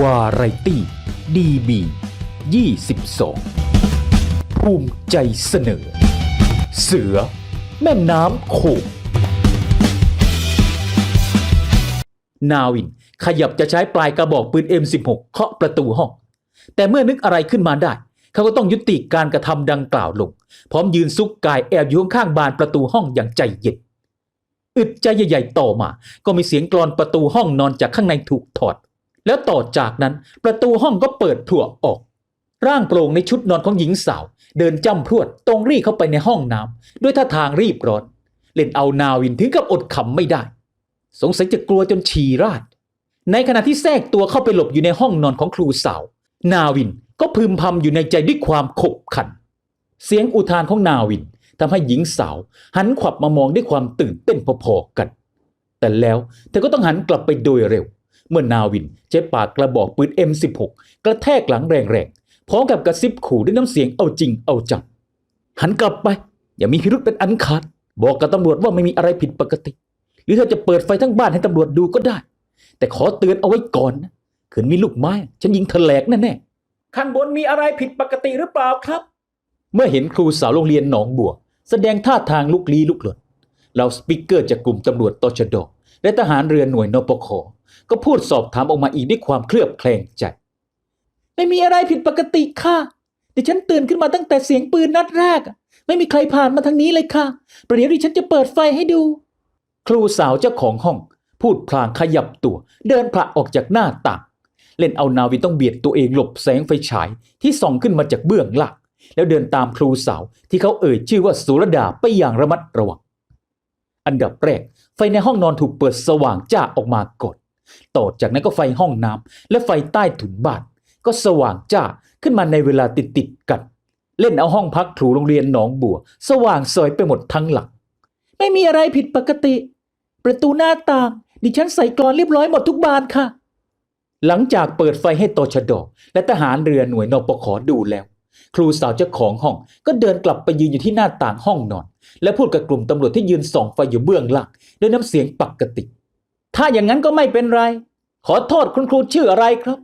วาไรตี้ดีบี22 ภูมิใจเสนอ เสือ แม่น้ำโขงนาวิน ขยับจะใช้ปลายกระบอกปืน M16 เคาะประตูห้อง แต่เมื่อนึกอะไรขึ้นมาได้ เขาก็ต้องยุติการกระทำดังกล่าวลง พร้อมยืนซุกกายแอบอยู่ข้างบานประตูห้องอย่างใจเย็นอึดใจใหญ่ๆต่อมา ก็มีเสียงกรอนประตูห้องนอนจากข้างในถูกถอด แล้วต่อจากนั้นประตูห้องก็เปิดถั่วออก ร่างโปร่งในชุดนอนของหญิงสาว เดินจ้ำพรวดตรงรีเข้าไปในห้องน้ำด้วยท่าทางรีบร้อน เล่นเอานาวินถึงกับอดขำไม่ได้ สงสัยจะกลัวจนฉี่ราด ในขณะที่แทรกตัวเข้าไปหลบอยู่ในห้องนอนของครูสาว นาวินก็พึมพำอยู่ในใจด้วยความขบขัน เสียงอุทานของนาวินทำให้หญิงสาว หันขวับมามองด้วยความตื่นเต้นพอๆกัน แต่แล้วเธอก็ต้องหันกลับไปโดยเร็ว เมื่อนาวินใช้ปากกระบอกปืน M16 กระแทกหลังแรงๆ พร้อมกับกระซิบขู่ด้วยน้ำเสียงเอาจริงเอาจัง หันกลับไป อย่ามีพิรุษเป็นอันขาด บอกกับตำรวจว่าไม่มีอะไรผิดปกติ หรือเธอจะเปิดไฟทั้งบ้านให้ตำรวจดูก็ได้ แต่ขอเตือนเอาไว้ก่อนนะขืนมีลูกไม้ ฉันยิงเธอแหลกแน่ๆข้างบนมีอะไรผิดปกติหรือเปล่าครับ เมื่อเห็นครูสาวโรงเรียนหนองบัว แสดงท่าทางลุกลี้ลุกลนเราสปิกเกอร์จากกลุ่มตำรวจตชด และทหารเรือหน่วยนปคก็พูดสอบถามออกมาอีกด้วยความเคลือบแคลงใจ ไม่มีอะไรผิดปกติค่ะดิฉันตื่นขึ้นมาตั้งแต่เสียงปืนนัดแรก ไม่มีใครผ่านมาทางนี้เลยค่ะ ประเดี๋ยวดิฉันจะเปิดไฟให้ดู ครูสาวเจ้าของห้อง พูดพลางขยับตัว เดินผละออกจากหน้าต่าง เล่นเอานาวินต้องเบียดตัวเองหลบแสงไฟฉายที่ส่องขึ้นมาจากเบื้องหลังแล้วเดินตามครูสาวที่เขาเอ่ยชื่อว่าสุรดาไปอย่างระมัดระวัง อันดับแรก ไฟในห้องนอนถูกเปิดสว่างจ้าออกมาก่อนต่อจากนั้นก็ไฟห้องน้ำและไฟใต้ถุนบ้านก็สว่างจ้าขึ้นมาในเวลาติดติดๆกัน เล่นเอาห้องพักครูโรงเรียนหนองบัว สว่างสวยไปหมดทั้งหลัง ไม่มีอะไรผิดปกติ ประตูหน้าต่างดิฉันใส่กรอนเรียบร้อยหมดทุกบานค่ะ หลังจากเปิดไฟให้ตชดและทหารเรือหน่วยนปขอดูแล้ว ครูสาวเจ้าของห้อง ก็เดินกลับไปยืนอยู่ที่หน้าต่างห้องนอน และพูดกับกลุ่มตำรวจที่ยืนส่องไฟอยู่เบื้องหลังด้วยน้ำเสียงปกติ ถ้าอย่างนั้นก็ไม่เป็นไร ขอโทษคุณครูชื่ออะไรครับ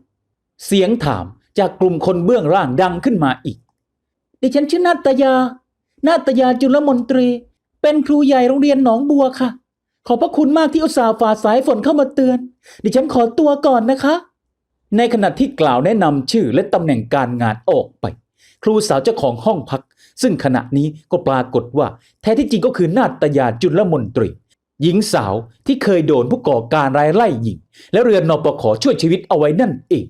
เสียงถามจากกลุ่มคนเบื้องล่างดังขึ้นมาอีก ดิฉันชื่อนาตยา นาตยาจุลมนตรี เป็นครูใหญ่โรงเรียนหนองบัวค่ะ ขอบพระคุณมากที่อุตส่าห์ฝ่าสายฝนเข้ามาเตือน ดิฉันขอตัวก่อนนะคะ ในขณะที่กล่าวแนะนำชื่อและตำแหน่งการงานออกไป ครูสาวเจ้าของห้องพัก ซึ่งขณะนี้ก็ปรากฏว่า แท้ที่จริงก็คือนาตยาจุลมนตรี หญิงสาวที่เคยโดนผู้ก่อการร้ายไล่ยิง และเรือนนปขช่วยชีวิตเอาไว้นั่นเอง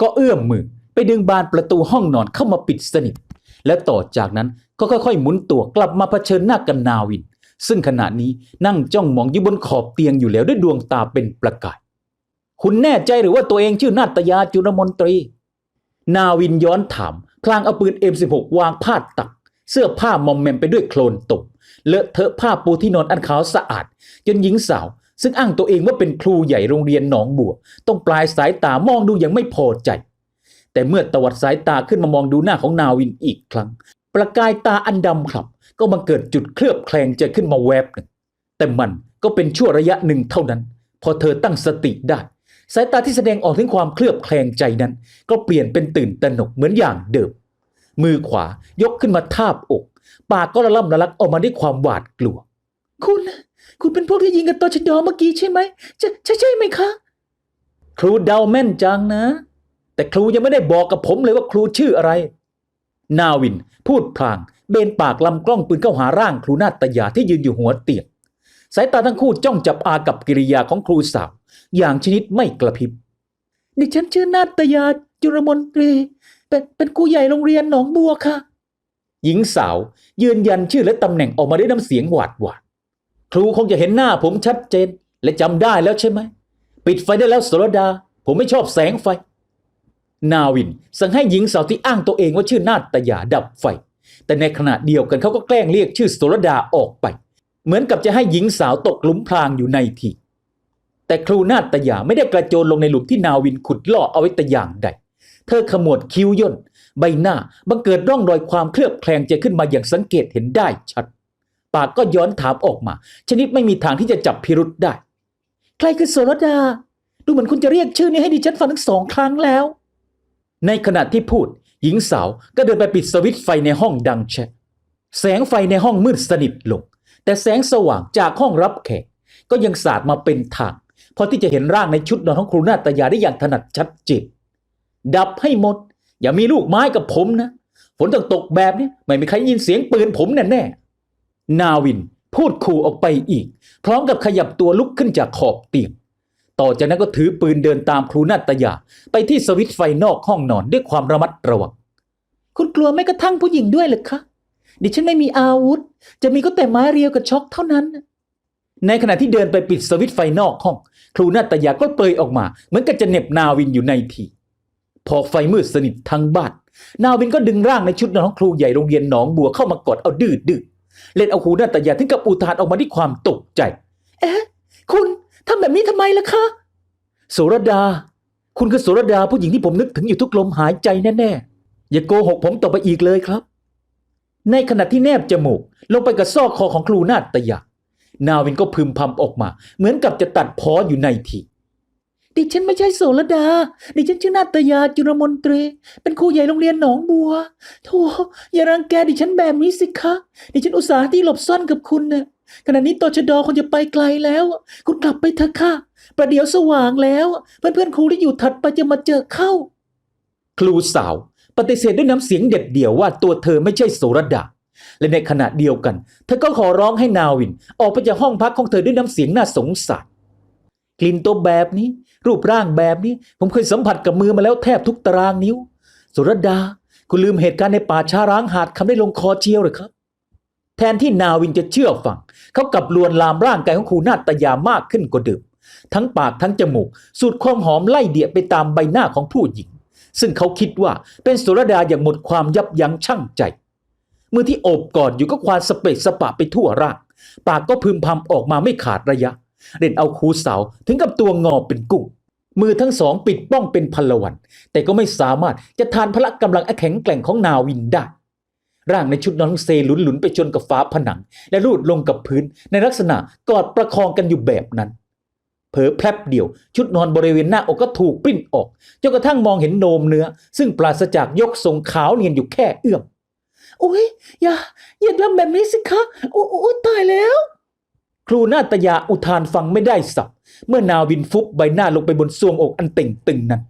ก็เอื้อมมือไปดึงบานประตูห้องนอนเข้ามาปิดสนิท และต่อจากนั้นก็ค่อยๆ หมุนตัวกลับมาเผชิญหน้ากันนาวิน ซึ่งขณะนี้นั่งจ้องมองอยู่บนขอบเตียงอยู่แล้วด้วยดวงตาเป็นประกาย คุณแน่ใจหรือว่าตัวเองชื่อนาตยาจุลมนตรี นาวินย้อนถาม พลางเอาปืน M16 วางพาดตัก เสื้อผ้ามอมแมมไปด้วยโคลนตกเลอะเทอะผ้าปูที่นอนอันขาวสะอาด จนหญิงสาว ซึ่งอ้างตัวเองว่าเป็นครูใหญ่โรงเรียนหนองบัว ต้องปลายสายตามองดูอย่างไม่พอใจ แต่เมื่อตวัดสายตาขึ้นมามองดูหน้าของนาวินอีกครั้ง ประกายตาอันดำครับ ก็มาเกิดจุดเคลือบแคลงใจขึ้นมาแวบหนึ่งแต่มันก็เป็นชั่วระยะหนึ่งเท่านั้น พอเธอตั้งสติได้ สายตาที่แสดงออกถึงความเคลือบแคลงใจนั้น ก็เปลี่ยนเป็นตื่นตระหนกเหมือนอย่างเดิม มือขวายกขึ้นมาทาบอก ปากก็ระล่ำระลักออกมาด้วยความหวาดกลัว คุณ คุณเป็นพวกที่ยิงกันตอชดอเมื่อกี้ใช่ไหมจะใช่ใช่ไหมคะ ครูเดาแม่นจังนะ แต่ครูยังไม่ได้บอกกับผมเลยว่าครูชื่ออะไร นาวิน พูดพลาง เบนปากลำกล้องปืนเข้าหาร่างครูนาตยาที่ยืนอยู่หัวเตียงสายตาทั้งคู่จ้องจับอากับกิริยาของครูสาว อย่างชนิดไม่กระพริบ ดิฉันชื่อนาตยาจุรมนตรี เป็นเป็นครูใหญ่โรงเรียนหนองบัวค่ะ หญิงสาวยืนยันชื่อและตำแหน่งออกมาด้วยน้ำเสียงหวาดหวาดครูคงจะเห็นหน้าผมชัดเจน และจำได้แล้วใช่ไหม ปิดไฟได้แล้วสรดา ผมไม่ชอบแสงไฟ นาวินสั่งให้หญิงสาวที่อ้างตัวเองว่าชื่อนาตยาดับไฟ แต่ในขณะเดียวกันเขาก็แกล้งเรียกชื่อสรดาออกไป เหมือนกับจะให้หญิงสาวตกหลุมพรางอยู่ในที แต่ครูนาตยาไม่ได้กระโจนลงในหลุมที่นาวินขุดล่อเอาไว้แต่อย่างใด เธอขมวดคิ้วย่น ใบหน้าบังเกิดร่องรอยความเคลือบแคลงใจขึ้นมาอย่างสังเกตเห็นได้ชัด ปากก็ย้อนถามออกมา ชนิดไม่มีทางที่จะจับพิรุษได้ ใครคือโสรดา ดูเหมือนคุณจะเรียกชื่อนี้ให้ดิฉันฟังทั้งสองครั้งแล้ว ในขณะที่พูด หญิงสาวก็เดินไปปิดสวิตช์ไฟในห้องดังแชะแสงไฟในห้องมืดสนิทลง แต่แสงสว่างจากห้องรับแขกก็ยังสาดมาเป็นทาง พอที่จะเห็นร่างในชุดนอนของครูนาตยาได้อย่างถนัดชัดเจนดับให้หมด อย่ามีลูกไม้กับผมนะ ฝนตกตกแบบนี้ไม่มีใครยินเสียงปืนผมแน่แน่นาวินพูดขู่ออกไปอีก พร้อมกับขยับตัวลุกขึ้นจากขอบเตียง ต่อจากนั้นก็ถือปืนเดินตามครูนาตยา ไปที่สวิตช์ไฟนอกห้องนอนด้วยความระมัดระวังคุณกลัวแม้กระทั่งผู้หญิงด้วยหรือคะดิฉันไม่มีอาวุธ จะมีก็แต่ไม้เรียวกับช็อกเท่านั้น ในขณะที่เดินไปปิดสวิตช์ไฟนอกห้อง ครูนาตยาก็เปรยออกมาเหมือนกับจะเหน็บนาวินอยู่ในทีพอไฟมืดสนิททั้งบ้านนาวินก็ดึงร่างในชุดนอนของครูใหญ่โรงเรียนหนองบัวเข้ามากอดเอาดื้อดื้อเล่นเอาครูนาตยาถึงกับอุทานออกมาด้วยความตกใจ เอ๊ะคุณทำแบบนี้ทำไมล่ะคะโสรดา คุณคือโสรดาผู้หญิงที่ผมนึกถึงอยู่ทุกลมหายใจแน่ๆอย่าโกหกผมต่อไปอีกเลยครับ ในขณะที่แนบจมูกลงไปกับซอกคอของครูนาตยา นาวินก็พึมพำออกมา เหมือนกับจะตัดพ้ออยู่ในทีดิฉันไม่ใช่โสรดา ดิฉันชื่อนาตยาจุรมนตรี เป็นครูใหญ่โรงเรียนหนองบัวโธ่อย่ารังแกดิฉันแบบนี้สิคะ ดิฉันอุตส่าห์ที่หลบซ่อนกับคุณน่ะขณะนี้ตชดคงจะไปไกลแล้ว คุณกลับไปเถอะค่ะ ประเดี๋ยวสว่างแล้ว เพื่อนๆครูที่อยู่ถัดไปจะมาเจอเข้า ครูสาว ปฏิเสธด้วยน้ำเสียงเด็ดเดี่ยวว่าตัวเธอไม่ใช่โสรดา และในขณะเดียวกัน เธอก็ขอร้องให้นาวิน ออกไปจากห้องพักของเธอด้วยน้ำเสียงน่าสงสารกลิ่นตัวแบบนี้ รูปร่างแบบนี้ ผมเคยสัมผัสกับมือมาแล้วแทบทุกตารางนิ้วโสรดา คุณลืมเหตุการณ์ในป่าช้าร้างหาดคำได้ลงคอเชียวหรือครับ แทนที่นาวินจะเชื่อฟัง เขากลับลวนลามร่างกายของครูนาตยามากขึ้นกว่าเดิมทั้งปากทั้งจมูก สูดความหอมไล่เดี่ยไปตามใบหน้าของผู้หญิง ซึ่งเขาคิดว่าเป็นสุรดาอย่างหมดความยับยั้งชั่งใจ มือที่โอบกอดอยู่ก็ควานสเปะสปะไปทั่วร่าง ปากก็พึมพำออกมาไม่ขาดระยะ เด่นเอาครูสาวถึงกับตัวงอเป็นกุ้ง มือทั้งสองปิดป้องเป็นพลวัน แต่ก็ไม่สามารถจะทานพละกำลังอันแข็งแกร่งของนาวินได้ ร่างในชุดนอนของเซหลุนหลุนไปชนกับฝาผนัง และรูดลงกับพื้นในลักษณะกอดประคองกันอยู่แบบนั้นเผลอแพรบเดียว ชุดนอนบริเวณหน้าอกก็ถูกปริ้นออกจนกระทั่งมองเห็นโนมเนื้อ ซึ่งปราศจากยกทรงขาวเนียนอยู่แค่เอื้อม อุ้ยอย่าอย่าทำแบบนี้สิคะโอ้โอ้ตายแล้ว ครูนาตยาอุทานฟังไม่ได้สับเมื่อนาวินฟุบใบหน้าลงไปบนซวงอกอันเต่งตึงนั้น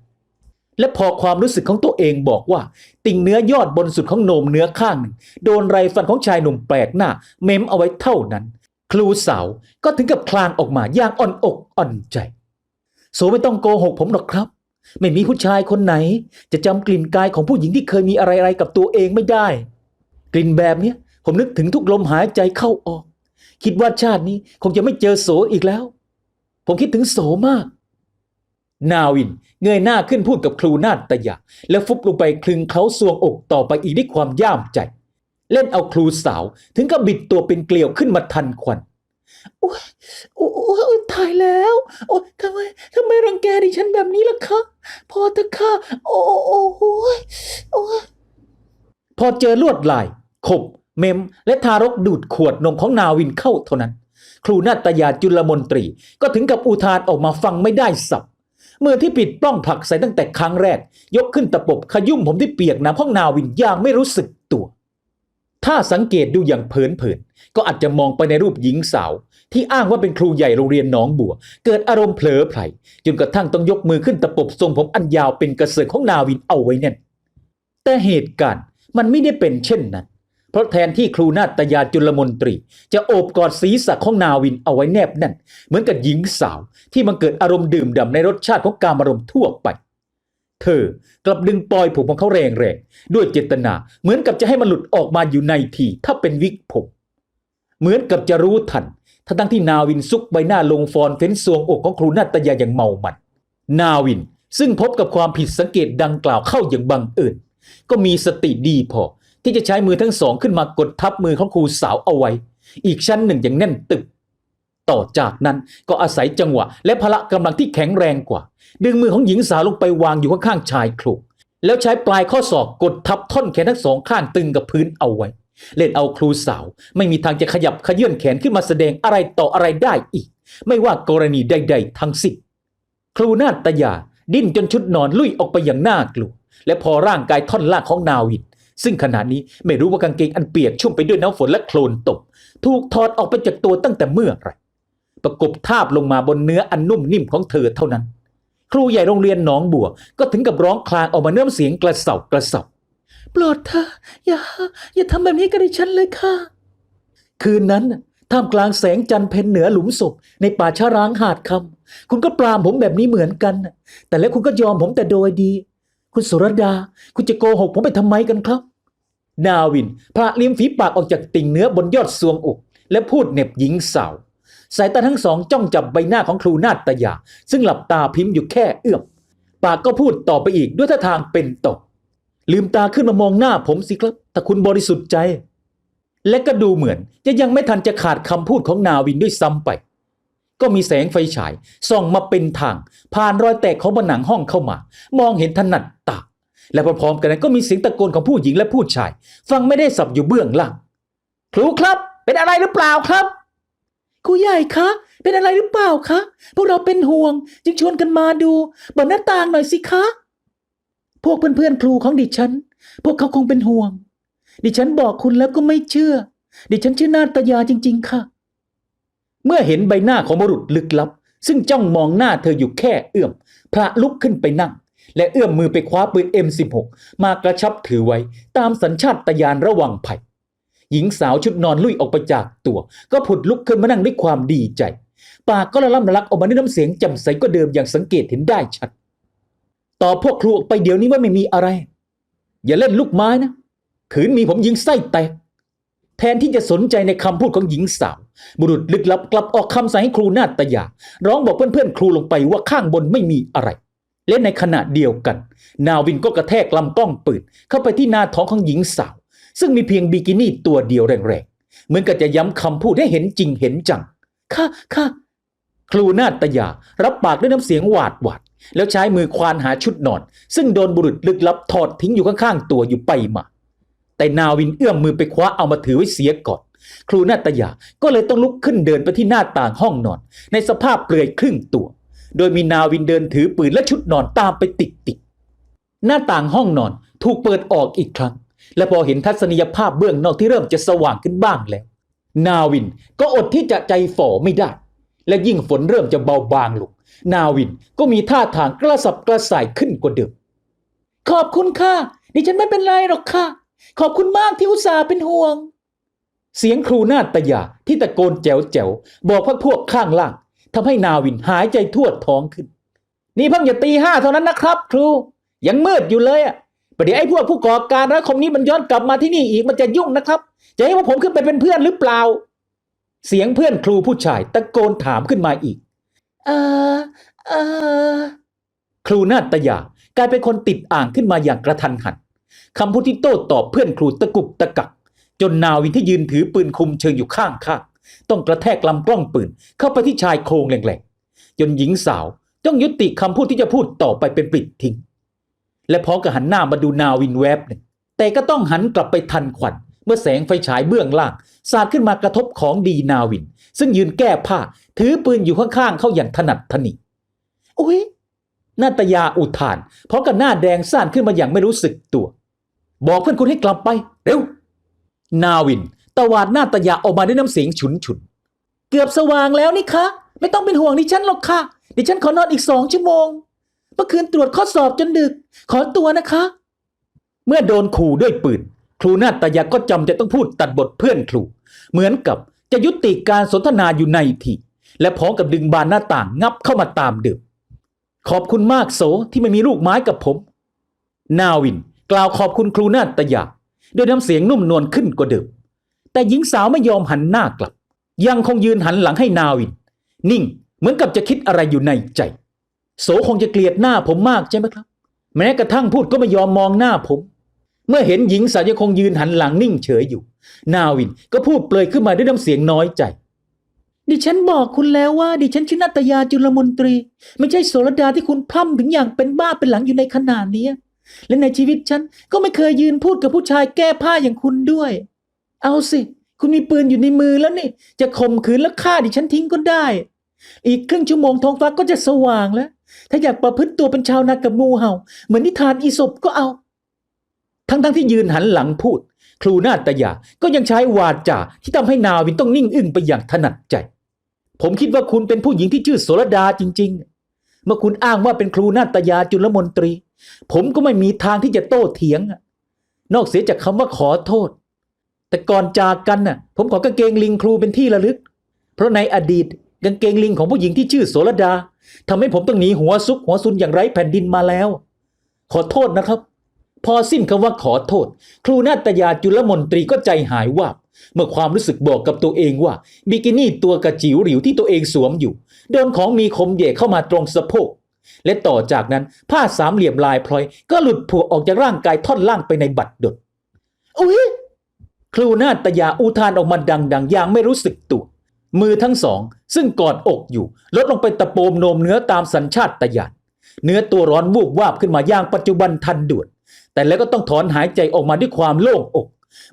และพอความรู้สึกของตัวเองบอกว่า ติ่งเนื้อยอดบนสุดของโหนมเนื้อข้างหนึ่งโดนไรฟันของชายหนุ่มแปลกหน้า เม้มเอาไว้เท่านั้น ครูสาวก็ถึงกับคลางออกมาอย่างอ่อนอกอ่อนใจโสไม่ต้องโกหกผมหรอกครับ ไม่มีผู้ชายคนไหน จะจำกลิ่นกายของผู้หญิงที่เคยมีอะไรๆกับตัวเองไม่ได้ กลิ่นแบบเนี้ยผมนึกถึงทุกลมหายใจเข้าออก คิดว่าชาตินี้คงจะไม่เจอโสอีกแล้ว ผมคิดถึงโสมาก นาวินเงยหน้าขึ้นพูดกับครูนาตยาแล้วฟุบลงไปคลึงเขาสวงอกต่อไปอีกด้วยความย่ามใจ เล่นเอาครูสาวถึงกับบิดตัวเป็นเกลียวขึ้นมาทันควันโอ้ยโอ้ยโอ้ยตายแล้วโอ้ยทำไมทำไมรังแกดิฉันแบบนี้ล่ะคะ พอเถอะค่ะ โอ้โอ้โอ้ยโอ้ยพอเจอลวดลาย ขบ เมม และทารกดูดขวดนมของนาวินเข้าเท่านั้น ครูนาตยาจุลมนตรี ก็ถึงกับอุทานออกมาฟังไม่ได้สับมือที่ปิดป้องผลักใส่ตั้งแต่ครั้งแรก ยกขึ้นตะปบขยุ่มผมที่เปียกน้ำห้องนาวินอย่างไม่รู้สึกตัว ถ้าสังเกตดูอย่างเผินๆก็อาจจะมองไปในรูปหญิงสาว ที่อ้างว่าเป็นครูใหญ่โรงเรียนหนองบัว เกิดอารมณ์เผลอไผลจนกระทั่งต้องยกมือขึ้นตะปบทรงผมอันยาวเป็นกระเสือกของนาวินเอาไว้แน่นแต่เหตุการณ์มันไม่ได้เป็นเช่นนั้น เพราะแทนที่ครูนาตยาจุลมนตรี จะโอบกอดศีรษะของนาวินเอาไว้แนบแน่น เหมือนกับหญิงสาวที่มันเกิดอารมณ์ดื่มด่ำในรสชาติของการอารมณ์ทั่วไป เธอกลับดึงปลอยผมของเขาแรงๆ ด้วยเจตนา เหมือนกับจะให้มันหลุดออกมาอยู่ในที ถ้าเป็นวิกผม เหมือนกับจะรู้ทันทั้งที่นาวินซุกใบหน้าลงฟอนเฟ้นซวงอกของครูนาตยาอย่างเมามันนาวินซึ่งพบกับความผิดสังเกตดังกล่าวเข้าอย่างบังเอิญก็มีสติดีพอ ที่จะใช้มือทั้งสองขึ้นมากดทับมือของครูสาวเอาไว้ อีกชั้นหนึ่งอย่างแน่นตึก ต่อจากนั้นก็อาศัยจังหวะ และพละกำลังที่แข็งแรงกว่า ดึงมือของหญิงสาวลงไปวางอยู่ข้างๆชายครูแล้วใช้ปลายข้อศอกกดทับท่อนแขนทั้งสองข้างตึงกับพื้นเอาไว้ เล่นเอาครูสาว ไม่มีทางจะขยับขยื่นแขนขึ้นมาแสดงอะไรต่ออะไรได้อีก ไม่ว่ากรณีใด ๆ ทั้งสิ้นครูนาตยาดิ้นจนชุดนอนลุยออกไปอย่างน่ากลัวและพอร่างกายท่อนล่างของนาวิน ซึ่งขณะนี้ไม่รู้ว่ากางเกงอันเปียกชุ่มไปด้วยน้ำฝนและโคลนตก ถูกถอดออกไปจากตัวตั้งแต่เมื่อไหรประกบทาบลงมาบนเนื้ออันนุ่มนิ่มของเธอเท่านั้น ครูใหญ่โรงเรียนหนองบัว ก็ถึงกับร้องคลางออกมาเนื้อเสียงกระเสอบกระเสอบโปรดเธออย่า อย่าทำแบบนี้กับดิฉันเลยค่ะ คืนนั้นท่ามกลางแสงจันทร์เพ็ญเหนือหลุมศพ ในป่าช้าร้างหาดคำคุณก็ปรามผมแบบนี้เหมือนกัน แต่แล้วคุณก็ยอมผมแต่โดยดี คุณสุรดา คุณจะโกหกผมไปทำไมกันครับ นาวินพระลิ้มฝีปากออกจากติ่งเนื้อบนยอดซวงอก และพูดเหน็บหญิงสาว สายตาทั้งสองจ้องจับใบหน้าของครูนาตยา ซึ่งหลับตาพิมพ์อยู่แค่เอื้อมปากก็พูดต่อไปอีกด้วยท่าทางเป็นตก ลืมตาขึ้นมามองหน้าผมสิครับถ้าคุณบริสุทธิ์ใจ และก็ดูเหมือนจะยังไม่ทันจะขาดคำพูดของนาวินด้วยซ้ำไป ก็มีแสงไฟฉายส่องมาเป็นทาง ผ่านรอยแตกของผนังห้องเข้ามา มองเห็นถนัดตา และพร้อมๆกันนั้นก็มีเสียงตะโกนของผู้หญิงและผู้ชาย ฟังไม่ได้สับอยู่เบื้องล่างครูครับ เป็นอะไรหรือเปล่าครับครูใหญ่คะ เป็นอะไรหรือเปล่าคะ พวกเราเป็นห่วง จึงชวนกันมาดูบนหน้าต่างหน่อยสิคะ พวกเพื่อนๆครูของดิฉัน พวกเขาคงเป็นห่วง ดิฉันบอกคุณแล้วก็ไม่เชื่อ ดิฉันชื่อนาตยาจริง ๆ ค่ะ เมื่อเห็นใบหน้าของบุรุษลึกลับ ซึ่งจ้องมองหน้าเธออยู่แค่เอื้อมพระลุกขึ้นไปนั่ง และเอื้อมมือไปคว้าปืน M16 มากระชับถือไว้ ตามสัญชาตญาณระวังภัย หญิงสาวชุดนอนลุยออกไปจากตัว ก็ผุดลุกขึ้นมานั่งด้วยความดีใจ ปากก็ละล่ำละลักออกมาด้วยน้ำเสียงจ่มใสก็เดิมอย่างสังเกตเห็นได้ชัด ต่อพวกครูออกไปเดี๋ยวนี้ว่าไม่มีอะไร อย่าเล่นลูกไม้นะขืนมีผมยิงไส้แตกแทนที่จะสนใจในคำพูดของหญิงสาว บุรุษลึกลับกลับออกคำสั่งให้ครูนาตยา ร้องบอกเพื่อนๆครูลงไปว่าข้างบนไม่มีอะไร และในขณะเดียวกัน นาวินก็กระแทกลำกล้องปืนเข้าไปที่หน้าท้องของหญิงสาว ซึ่งมีเพียงบิกินี่ตัวเดียวแรงๆ เหมือนกับจะย้ำคำพูดให้เห็นจริงเห็นจังค่ะค่ะครูนาตยารับปากด้วยน้ำเสียงหวาดหวาดแล้วใช้มือควานหาชุดนอน ซึ่งโดนบุรุษลึกลับถอดทิ้งอยู่ข้างๆตัวอยู่ไปมา แต่นาวินเอื้อมมือไปคว้าเอามาถือไว้เสียก่อน ครูนาตยาก็เลยต้องลุกขึ้นเดินไปที่หน้าต่างห้องนอน ในสภาพเปลือยครึ่งตัว โดยมีนาวินเดินถือปืนและชุดนอนตามไปติดติดหน้าต่างห้องนอนถูกเปิดออกอีกครั้ง และพอเห็นทัศนียภาพเบื้องนอกที่เริ่มจะสว่างขึ้นบ้างแล้ว นาวินก็อดที่จะใจฝ่อไม่ได้ และยิ่งฝนเริ่มจะเบาบางลงนาวินก็มีท่าทางกระสับกระส่ายขึ้นกว่าเดิมขอบคุณค่ะ ดิฉันไม่เป็นไรหรอกค่ะ ขอบคุณมากที่อุตส่าห์เป็นห่วง เสียงครูนาตยาที่ตะโกนแจ๋วแจ๋วบอกพักพวกข้างล่าง ทำให้นาวินหายใจทั่วท้องขึ้น นี่เพิ่งจะตีห้าเท่านั้นนะครับ ครู ยังมืดอยู่เลยอะประเดี๋ยวไอ้พวกผู้ก่อการร้ายคมนี้มันย้อนกลับมาที่นี่อีกมันจะยุ่งนะครับ จะให้พวกผมขึ้นไปเป็นเพื่อนหรือเปล่า เสียงเพื่อนครูผู้ชายตะโกนถามขึ้นมาอีก เออเออครูนาตยากลายเป็นคนติดอ่างขึ้นมาอย่างกระทันหันคำพูดที่โต้ตอบเพื่อนครูตะกุกตะกัก จนนาวินที่ยืนถือปืนคุมเชิงอยู่ข้างข้างๆ ต้องกระแทกลำกล้องปืน เข้าไปที่ชายโครงแรงๆจนหญิงสาวต้องยุติคำพูดที่จะพูดต่อไปเป็นปลิดทิ้ง และพอกับหันหน้ามาดูนาวินแวบหนึ่งแต่ก็ต้องหันกลับไปทันควันเมื่อแสงไฟฉายเบื้องล่างสาดขึ้นมากระทบของดีนาวิน ซึ่งยืนแก้ผ้า ถือปืนอยู่ข้างๆเขาอย่างถนัดถนิอุ้ยนาตยาอุทานพร้อกับหน้าแดงซ่านขึ้นมาอย่างไม่รู้สึกตัว บอกเพื่อนคุณให้กลับไป เร็ว นาวิน ตวาดหน้าตยาออกมาด้วยน้ำเสียงฉุนฉุนเกือบสว่างแล้วนี่คะไม่ต้องเป็นห่วงดิฉันหรอกค่ะ ดิฉันขอนอนอีกสองชั่วโมงเมื่อคืนตรวจข้อสอบจนดึก ขอตัวนะคะ เมื่อโดนขู่ด้วยปืนครูนาตยาก็จำจะต้องพูดตัดบทเพื่อนครู เหมือนกับจะยุติการสนทนาอยู่ในทีและพร้อมกับดึงบานหน้าต่างงับเข้ามาตามเดิมขอบคุณมากโสที่ไม่มีลูกไม้กับผม นาวิน กล่าวขอบคุณครูนาตยาด้วยน้ำเสียงนุ่มนวลขึ้นกว่าเดิม แต่หญิงสาวไม่ยอมหันหน้ากลับ ยังคงยืนหันหลังให้นาวิน นิ่งเหมือนกับจะคิดอะไรอยู่ในใจ โสคงจะเกลียดหน้าผมมากใช่ไหมครับ แม้กระทั่งพูดก็ไม่ยอมมองหน้าผม เมื่อเห็นหญิงสาวยังคงยืนหันหลังนิ่งเฉยอยู่ นาวินก็พูดเปลยขึ้นมาด้วยน้ำเสียงน้อยใจ ดิฉันบอกคุณแล้วว่า ดิฉันชื่อนัตยาจุลมนตรี ไม่ใช่โสรดาที่คุณพร่ำถึงอย่างเป็นบ้าเป็นหลังอยู่ในขนาดนี้และในชีวิตฉันก็ไม่เคยยืนพูดกับผู้ชายแก้ผ้าอย่างคุณด้วย เอาสิ คุณมีปืนอยู่ในมือแล้วนี่ จะข่มขืนและฆ่าดิฉันทิ้งก็ได้ อีกครึ่งชั่วโมงท้องฟ้าก็จะสว่างแล้ว ถ้าอยากประพฤติตัวเป็นชาวนากับงูเห่า เหมือนนิทานอีสปก็เอา ทั้งๆที่ยืนหันหลังพูด ครูนาตยาก็ยังใช้วาจาที่ทำให้นาวินต้องนิ่งอึ้งไปอย่างถนัดใจ ผมคิดว่าคุณเป็นผู้หญิงที่ชื่อโสรดาจริง ๆ เมื่อคุณอ้างว่าเป็นครูนาตยาจุลมนตรี ผมก็ไม่มีทางที่จะโต้เถียง นอกเสียจากคำว่าขอโทษ แต่ก่อนจากกันน่ะผมขอกางเกงลิงครูเป็นที่ระลึก เพราะในอดีตกางเกงลิงของผู้หญิงที่ชื่อโสรดาทำให้ผมต้องหนีหัวซุกหัวซุนอย่างไร้แผ่นดินมาแล้ว ขอโทษนะครับ พอสิ้นคำว่าขอโทษ ครูนาตยาจุลมนตรีก็ใจหายว่าบเมื่อความรู้สึกบอกกับตัวเองว่าบิกินี่ตัวกระจิ๋วหริวที่ตัวเองสวมอยู่โดนของมีคมเหย่เข้ามาตรงสะโพกและต่อจากนั้นผ้าสามเหลี่ยมลายพลอย ก็หลุดผัวออกจากร่างกายท่อนล่างไปในบัดดลอุ้ย ครูนาตยาอุทานออกมาดังๆ อย่างไม่รู้สึกตัวมือทั้งสอง ซึ่งกอดอกอยู่ ลดลงไปตะโปมโนมเนื้อตามสัญชาตญาณเนื้อตัวร้อนวูบวาบขึ้นมาอย่างปัจจุบันทันด่วน แต่แล้วก็ต้องถอนหายใจออกมาด้วยความโล่งอก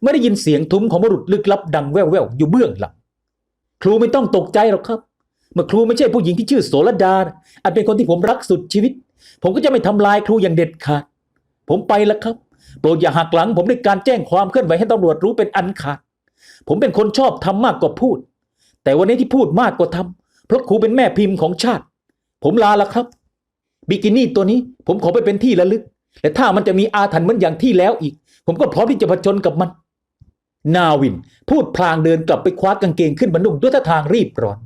ไม่ได้ยินเสียงทุ้มของบุรุษลึกลับดังแว่วๆอยู่เบื้องหลัง ครูไม่ต้องตกใจหรอกครับ เมื่อครูไม่ใช่ผู้หญิงที่ชื่อโสรดาอาจเป็นคนที่ผมรักสุดชีวิต ผมก็จะไม่ทำลายครูอย่างเด็ดขาด ผมไปแล้วครับ โปรดอย่าหักหลังผมด้วยการแจ้งความเคลื่อนไหวให้ตำรวจรู้เป็นอันขาด ผมเป็นคนชอบทำมากกว่าพูด แต่วันนี้ที่พูดมากกว่าทำเพราะครูเป็นแม่พิมพ์ของชาติ ผมลาล้วครับ บิกินี่ตัวนี้ผมขอไปเป็นที่ระลึก และถ้ามันจะมีอาถรรพ์เหมือนอย่างที่แล้วอีก ผมก็พร้อมที่จะผจญกับมัน นาวิน พูดพลางเดินกลับไปคว้ากางเกงขึ้นมานุ่งด้วยท่าทางรีบร้อน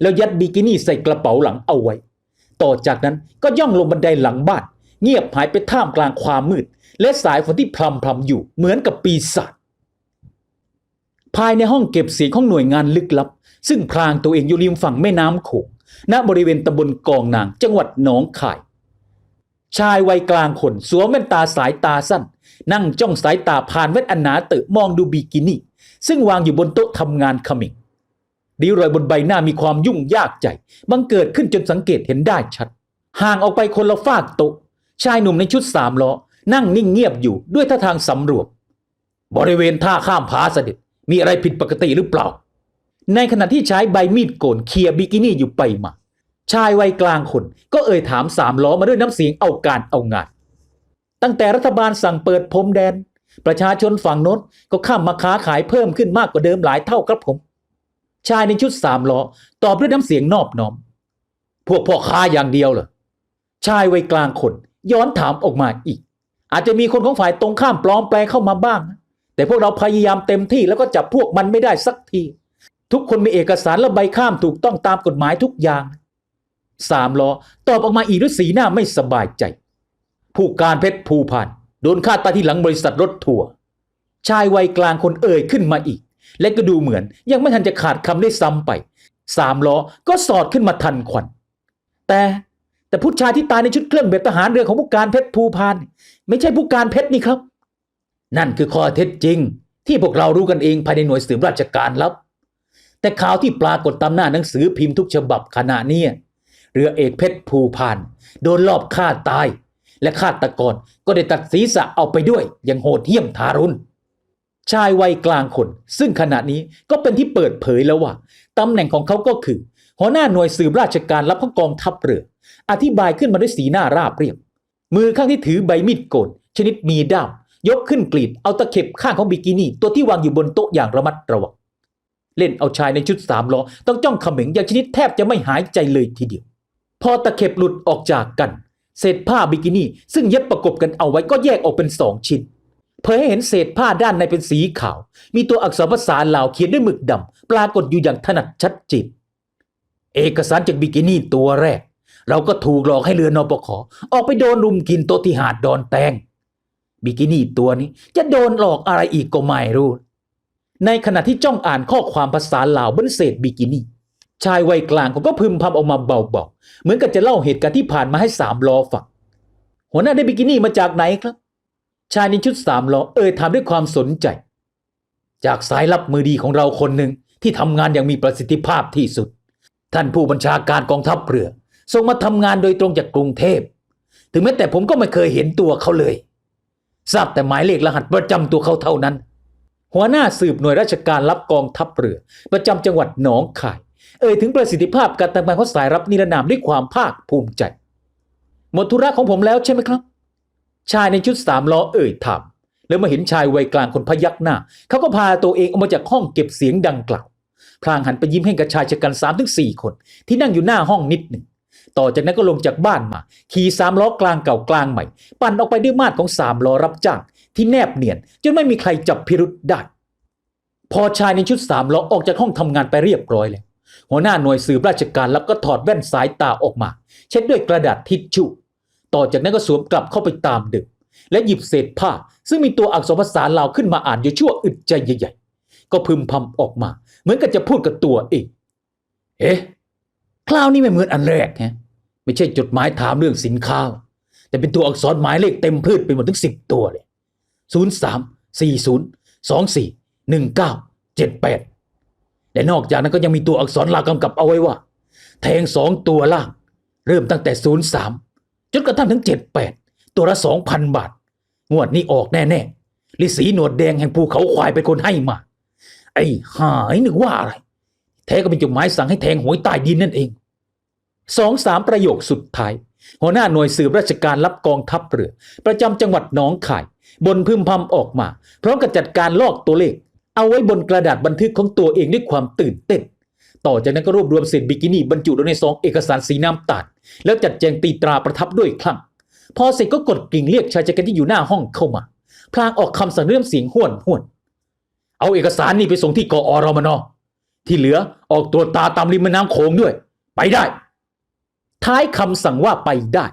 แล้วยัดบิกินี่ใส่กระเป๋าหลังเอาไว้ ต่อจากนั้นก็ย่องลงบันไดหลังบ้านเงียบหายไปท่ามกลางความมืด และสายฝนที่พรำพรำอยู่เหมือนกับปีศาจภายในห้องเก็บเสียงของหน่วยงานลึกลับ ซึ่งพรางตัวเองอยู่ริมฝั่งแม่น้ำโขงณบริเวณตำบลกองนาง จังหวัดหนองคาย ชายวัยกลางคนสวมแว่นตาสายตาสั้น นั่งจ้องสายตาผ่านแว่นอันหนาเตอะมองดูบิกินี่ ซึ่งวางอยู่บนโต๊ะทำงานขมิงริ้วรอยบนใบหน้ามีความยุ่งยากใจ บังเกิดขึ้นจนสังเกตเห็นได้ชัด ห่างออกไปคนละฝากโต๊ะชายหนุ่มในชุดสามล้อ นั่งนิ่งเงียบอยู่ด้วยท่าทางสำรวม บริเวณท่าข้ามผาเสด็จมีอะไรผิดปกติหรือเปล่า ในขณะที่ใช้ใบมีดโกนเคลียบิกินี่อยู่ไปมา ชายวัยกลางคนก็เอ่ยถามสามล้อมาด้วยน้ำเสียงเอาการเอางาน ตั้งแต่รัฐบาลสั่งเปิดพรมแดน ประชาชนฝั่งโน้นก็ข้ามมาค้าขายเพิ่มขึ้นมากกว่าเดิมหลายเท่าครับผม ชายในชุดสามล้อตอบด้วยน้ำเสียงนอบน้อม พวกพ่อค้าอย่างเดียวเหรอชายวัยกลางคนย้อนถามออกมาอีก อาจจะมีคนของฝ่ายตรงข้ามปลอมแปลงเข้ามาบ้างนะแต่พวกเราพยายามเต็มที่แล้วก็จับพวกมันไม่ได้สักที ทุกคนมีเอกสารและใบข้ามถูกต้องตามกฎหมายทุกอย่างสามล้อตอบออกมาอีกด้วยสีหน้าไม่สบายใจ ผู้การเพชรภูพานโดนฆ่าตายที่หลังบริษัทรถทัวร์ชายวัยกลางคนเอ่ยขึ้นมาอีก และก็ดูเหมือนยังไม่ทันจะขาดคำได้ซ้ำไปสามล้อก็สอดขึ้นมาทันควัน แต่แต่ผู้ชายที่ตายในชุดเครื่องแบบทหารเรือของผู้การเพชรภูพาน ไม่ใช่ผู้การเพชรนี่ครับ นั่นคือข้อเท็จจริง ที่พวกเรารู้กันเองภายในหน่วยสืบราชการลับ แต่ข่าวที่ปรากฏตามหน้าหนังสือพิมพ์ทุกฉบับขณะนี้เรือเอกเพชรภูพาน โดนลอบฆ่าตาย และฆาตกรก็ได้ตัดศีรษะเอาไปด้วย อย่างโหดเหี้ยมทารุณชายวัยกลางคน ซึ่งขณะนี้ก็เป็นที่เปิดเผยแล้วว่าตำแหน่งของเขาก็คือ หัวหน้าหน่วยสืบราชการรับของกองทัพเรือ อธิบายขึ้นมาด้วยสีหน้าราบเรียบ มือข้างที่ถือใบมีดโกนชนิดมีด้ามยกขึ้นกรีดเอาตะเข็บข้างของบิกินี่ ตัวที่วางอยู่บนโต๊ะอย่างระมัดระวังเล่นเอาชายในชุดสามล้อต้องจ้องเขม็งอย่างชนิดแทบจะไม่หายใจเลยทีเดียว พอตะเข็บหลุดออกจากกัน เศษผ้าบิกินี่ ซึ่งเย็บประกบกันเอาไว้ก็แยกออกเป็นสองชิ้นเผยให้เห็นเศษผ้าด้านในเป็นสีขาว มีตัวอักษรภาษาลาวเขียนด้วยหมึกดำปรากฏอยู่อย่างถนัดชัดเจนเอกสารจากบิกินี่ตัวแรก เราก็ถูกหลอกให้เรือนอปขออกไปโดนรุมกินโต๊ะที่หาดดอนแตงบิกินี่ตัวนี้จะโดนหลอกอะไรอีกก็ไม่รู้ ในขณะที่จ้องอ่านข้อความภาษาลาวบนเศษบิกินี่ ชายวัยกลางเขาก็พึมพำออกมาเบาๆ เหมือนกับจะเล่าเหตุการณ์ที่ผ่านมาให้สามล้อฟังหัวหน้าได้บิกินี่มาจากไหนครับ ชายในชุดสามล้อเอ่ยถามด้วยความสนใจ จากสายลับมือดีของเราคนหนึ่งที่ทำงานอย่างมีประสิทธิภาพที่สุด ท่านผู้บัญชาการกองทัพเรือ ส่งมาทำงานโดยตรงจากกรุงเทพ ถึงแม้แต่ผมก็ไม่เคยเห็นตัวเขาเลย ทราบแต่หมายเลขรหัสประจำตัวเขาเท่านั้น หัวหน้าสืบหน่วยราชการรับกองทัพเรือ ประจำจังหวัดหนองคาย เอ่ยถึงประสิทธิภาพการทำงานของสายรับนิรนามด้วยความภาคภูมิใจ หมดธุระของผมแล้วใช่ไหมครับ ชายในชุดสามล้อเอ่ยถามแล้วมาเห็นชายวัยกลางคนพยักหน้า เขาก็พาตัวเองออกมาจากห้องเก็บเสียงดังกล่าว พลางหันไปยิ้มให้กับชายชะกันสามถึงสี่คน ที่นั่งอยู่หน้าห้องนิดหนึ่ง ต่อจากนั้นก็ลงจากบ้านมา ขี่สามล้อกลางเก่ากลางใหม่ ปั่นออกไปด้วยมาดของสามล้อรับจ้างที่แนบเนียน จนไม่มีใครจับพิรุษได้ พอชายในชุดสามล้อออกจากห้องทำงานไปเรียบร้อยแล้ว หัวหน้าหน่วยสืบราชการแล้วก็ถอดแว่นสายตาออกมา เช็ดด้วยกระดาษทิชชู่ต่อจากนั้นก็สวมกลับเข้าไปตามเดิมและหยิบเศษผ้า ซึ่งมีตัวอักษรภาษาลาวขึ้นมาอ่านอยู่ชั่วอึดใจใหญ่ๆ ก็พึมพำออกมา เหมือนกับจะพูดกับตัวเอง เอ๊ะ คราวนี้ไม่เหมือนอันแรกฮะ ไม่ใช่จดหมายถามเรื่องสินค้า แต่เป็นตัวอักษรหมายเลขเต็มพืชไปหมดถึงสิบตัวเลยศูนย์สามสี่ศูนย์สองสี่หนึ่งเก้าเจ็ดแปดและนอกจากนั้นก็ยังมีตัวอักษรลากำกับเอาไว้ว่า แทงสองตัวล่าง เริ่มตั้งแต่ศูนย์สามจนกระทั่งถึงเจ็ดแปดตัวละสองพันบาท งวดนี้ออกแน่ๆฤาษีหนวดแดงแห่งภูเขาควายเป็นคนให้มา ไอ้หายนึกว่าอะไร แท้ก็เป็นจดหมายสั่งให้แทงหวยใต้ดินนั่นเอง สองสามประโยคสุดท้าย หัวหน้าหน่วยสืบราชการรับกองทัพเรือ ประจำจังหวัดหนองคาย บนพึมพำออกมา พร้อมกับจัดการลอกตัวเลข เอาไว้บนกระดาษบันทึกของตัวเองด้วยความตื่นเต้นต่อจากนั้นก็รวบรวมเศษบิกินี่บรรจุลงในซองเอกสารสีน้ำตาลแล้วจัดแจงตีตราประทับด้วยคลั่งพอเสร็จก็กดกริ่งเรียกชายชะกันที่อยู่หน้าห้องเข้ามา พลางออกคำสั่งเรื่องเสียงห้วนห้วน เอาเอกสารนี่ไปส่งที่กอรมนที่เหลือออกตรวจตาตามริมแม่น้ำโขงด้วย ไปได้ ท้ายคำสั่งว่าไปได้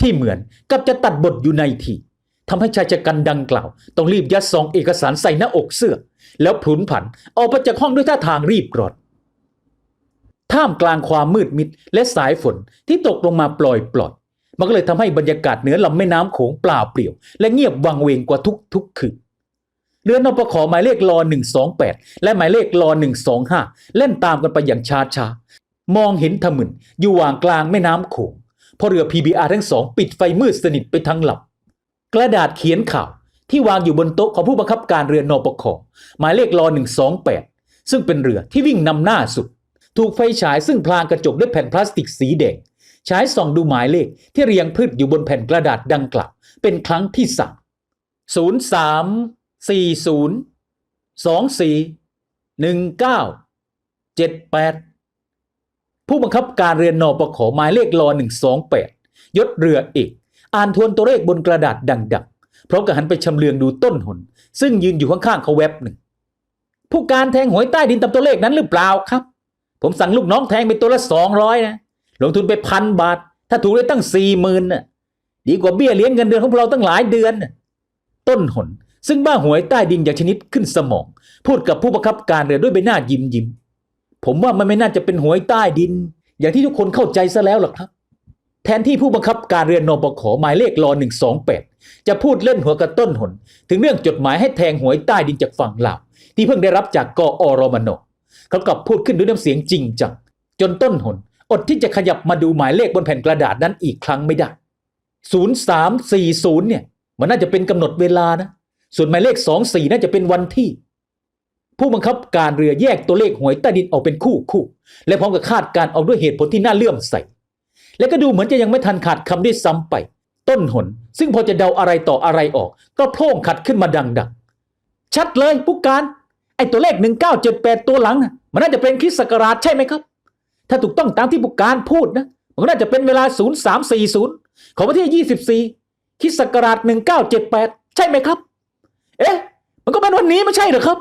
ที่เหมือนกับจะตัดบทอยู่ในทีทำให้ชายชะกันดังกล่าว ต้องรีบยัดซองเอกสารใส่หน้าอกเสื้อ แล้วพลุนผันออกไปจากห้องด้วยท่าทางรีบร้อนท่ามกลางความมืดมิดและสายฝนที่ตกลงมาปล่อยปล่อยมันก็เลยทำให้บรรยากาศเหนือลำแม่น้ำโขงเปล่าเปลี่ยว และเงียบวังเวงกว่าทุกทุกคืนเรือนอปขหมายเลขลอ128 และหมายเลขลอ125 เล่นตามกันไปอย่างช้าช้า มองเห็นทะมึนอยู่ว่างกลางแม่น้ำโขงพราะเรือ PBR ทั้งสองปิดไฟมืดสนิทไปทั้งลำกระดาษเขียนข่าวที่วางอยู่บนโต๊ะของผู้บังคับการเรือนอปขหมายเลขลอ128 ซึ่งเป็นเรือที่วิ่งนำหน้าสุด ถูกไฟฉายซึ่งพลางกระจกด้วยแผ่นพลาสติกสีแดงฉายส่องดูหมายเลขที่เรียงพืชอยู่บนแผ่นกระดาษดังกล่าวเป็นครั้งที่สามศูนย์สามสี่ศูนย์สองสี่หนึ่งเก้าเจ็ดแปด ผู้บังคับการเรือนนอปขหมายเลขลอหนึ่งสองแปดยศเรือเอก อ่านทวนตัวเลขบนกระดาษดังๆพร้อมกับหันไปชำเลืองดูต้นหน ซึ่งยืนอยู่ข้างๆเขาแวบหนึ่ง ผู้การแทงหวยใต้ดินตามตัวเลขนั้นหรือเปล่าครับ ผมสั่งลูกน้องแทงไปตัวละสองร้อยนะลงทุนไปพันบาท ถ้าถูกได้ตั้งสี่หมื่นน่ะดีกว่าเบี้ยเลี้ยงเงินเดือนของเราตั้งหลายเดือนน่ะต้นหน ซึ่งบ้าหวยใต้ดินอย่างชนิดขึ้นสมอง พูดกับผู้บังคับการเรือด้วยใบหน้ายิ้มยิ้ม ผมว่ามันไม่น่าจะเป็นหวยใต้ดิน อย่างที่ทุกคนเข้าใจซะแล้วหรอกครับ แทนที่ผู้บังคับการเรือนนปขหมายเลขรอหนึ่งสองแปดจะพูดเล่นหัวกระต้นหน ถึงเรื่องจดหมายให้แทงหวยใต้ดินจากฝั่งลาวที่เพิ่งได้รับจากกอรมนเขากลับพูดขึ้นด้วยน้ำเสียงจริงจังจนต้นหน อดที่จะขยับมาดูหมายเลขบนแผ่นกระดาษนั้นอีกครั้งไม่ได้ 0340 เนี่ย มันน่าจะเป็นกำหนดเวลานะ ส่วนหมายเลข 24 น่าจะเป็นวันที่ ผู้บังคับการเรือแยกตัวเลขหวยใต้ดินออกเป็นคู่คู่ และพร้อมกับคาดการณ์เอาด้วยเหตุผลที่น่าเลื่อมใส และก็ดูเหมือนจะยังไม่ทันขาดคำด้วยซ้ำไป ต้นหน ซึ่งพอจะเดาอะไรต่ออะไรออก ก็โพ่งขัดขึ้นมาดังๆ ชัดเลยผู้การ ไอ้ตัวเลข 1978 ตัวหลัง มันน่าจะเป็นคริสต์ศักราชใช่ไหมครับ ถ้าถูกต้องตามที่ผู้การพูดนะมันน่าจะเป็นเวลา 0340 ของวันที่ 24คริสต์ศักราช1978 ใช่ไหมครับ เอ๊ะ มันก็เป็นวันนี้ไม่ใช่เหรอครับ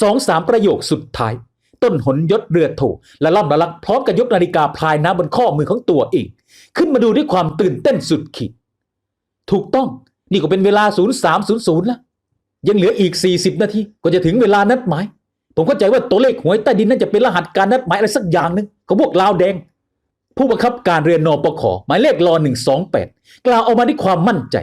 สองสามประโยคสุดท้าย ต้นหนยศเรือโถและล่ำละลักพร้อมกับยกนาฬิกาพลายน้ำบนข้อมือของตัวเอง ขึ้นมาดูด้วยความตื่นเต้นสุดขีดถูกต้องนี่ก็เป็นเวลา 0300 แล้ว ยังเหลืออีก 40 นาทีก็จะถึงเวลานัดหมาย ผมเข้าใจว่าตัวเลขหวยใต้ดินน่าจะเป็นรหัสการนัดหมายอะไรสักอย่างหนึ่งของพวกลาวแดง ผู้บังคับการเรือนนปขหมายเลขรอ128 กล่าวออกมาด้วยความมั่นใจ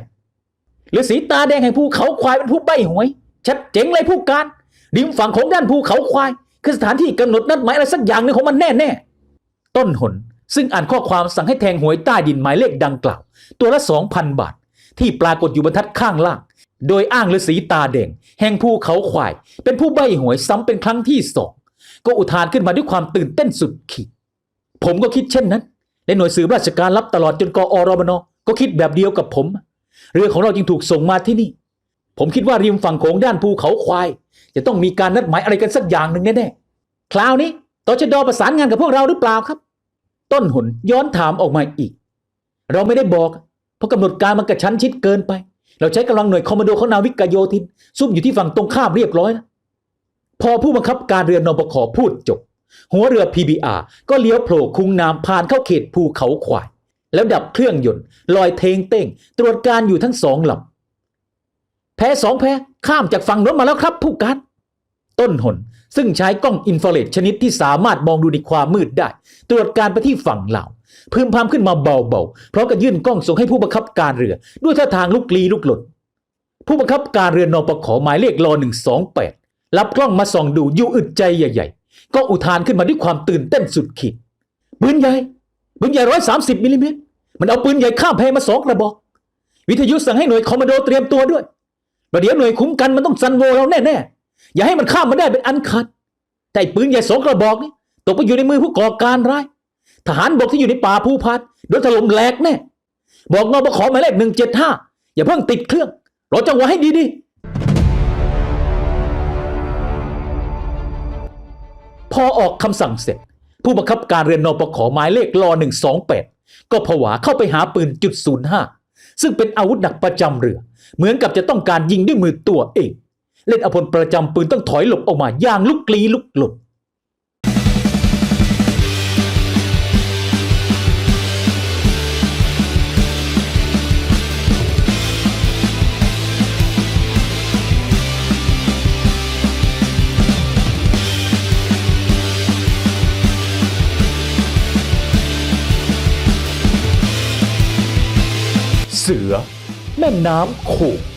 ฤาษีตาแดงแห่งภูเขาควายเป็นผู้ใบหวย ชัดเจ๋งเลยผู้การ ริมฝั่งของด้านภูเขาควาย คือสถานที่กำหนดนัดหมายอะไรสักอย่างหนึ่งของมันแน่แน่ๆ ต้นหนซึ่งอ่านข้อความสั่งให้แทงหวยใต้ดินหมายเลขดังกล่าว ตัวละ2,000 บาท ที่ปรากฏอยู่บรรทัดข้างล่าง โดยอ้างฤาษีตาแดงแห่งภูเขาควาย เป็นผู้ใบ้หวยซ้ำเป็นครั้งที่สองก็อุทานขึ้นมาด้วยความตื่นเต้นสุดขีดผมก็คิดเช่นนั้น และหน่วยสืบราชการรับตลอดจนกอรมนก็คิดแบบเดียวกับผม เรือของเราจึงถูกส่งมาที่นี่ ผมคิดว่าริมฝั่งโขงด้านภูเขาควาย จะต้องมีการนัดหมายอะไรกันสักอย่างหนึ่งแน่ๆคราวนี้ตชดประสานงานกับพวกเราหรือเปล่าครับ ต้นหนย้อนถามออกมาอีก เราไม่ได้บอกเพราะกำหนดการมันกระชั้นชิดเกินไป เราใช้กำลังหน่วยคอมมานโดของนาวิกโยธิน ซุ่มอยู่ที่ฝั่งตรงข้ามเรียบร้อยแล้วพอผู้บังคับการเรือนปขพูดจบ หัวเรือ PBR ก็เลี้ยวโผล่คุ้งน้ำผ่านเข้าเขตภูเขาควาย แล้วดับเครื่องยนต์ลอยเทงเต้ง ตรวจการอยู่ทั้งสองลำแพสองแพข้ามจากฝั่งโน้นมาแล้วครับผู้การ ต้นหน ซึ่งใช้กล้องอินฟราเรดชนิดที่สามารถมองดูในความมืดได้ ตรวจการไปที่ฝั่งลาพึมพำขึ้นมาเบาๆเพราะก็ยื่นกล้องส่งให้ผู้บังคับการเรือ ด้วยท่าทางลุกลี้ลุกหลนผู้บังคับการเรือนอปขอหมายเลขรอหนึ่งสองแปดรับกล้องมาส่องดูอยู่อึดใจใหญ่ ๆ ก็อุทานขึ้นมาด้วยความตื่นเต้นสุดขีดปืนใหญ่ปืนใหญ่ร้อยสามสิบมิลลิเมตรมันเอาปืนใหญ่ข้ามแพมาสองกระบอก วิทยุสั่งให้หน่วยคอมมานโดเตรียมตัวด้วยประเดี๋ยวหน่วยคุ้มกันมันต้องซันโวเราแน่ๆ อย่าให้มันข้ามมาได้เป็นอันขาดแต่ปืนใหญ่สองกระบอกนี่ตกไปอยู่ในมือผู้ก่อการร้าย ทหารบกที่อยู่ในป่าภูพานโดนถล่มแหลกแน่บอกนบขอหมายเลขหนึ่งเจ็ดห้าอย่าเพิ่งติดเครื่องรอจังหวะให้ดีๆพอออกคำสั่งเสร็จ ผู้บังคับการเรือนนปขอหมายเลขรอหนึ่งสองแปดก็ผวาเข้าไปหาปืนจุดศูนย์ห้าซึ่งเป็นอาวุธหนักประจำเรือ เหมือนกับจะต้องการยิงด้วยมือตัวเอง เล่นอภลประจำปืนต้องถอยหลบออกมาอย่างลุกลี้ลุกหลนเสือ แม่น้ำโขง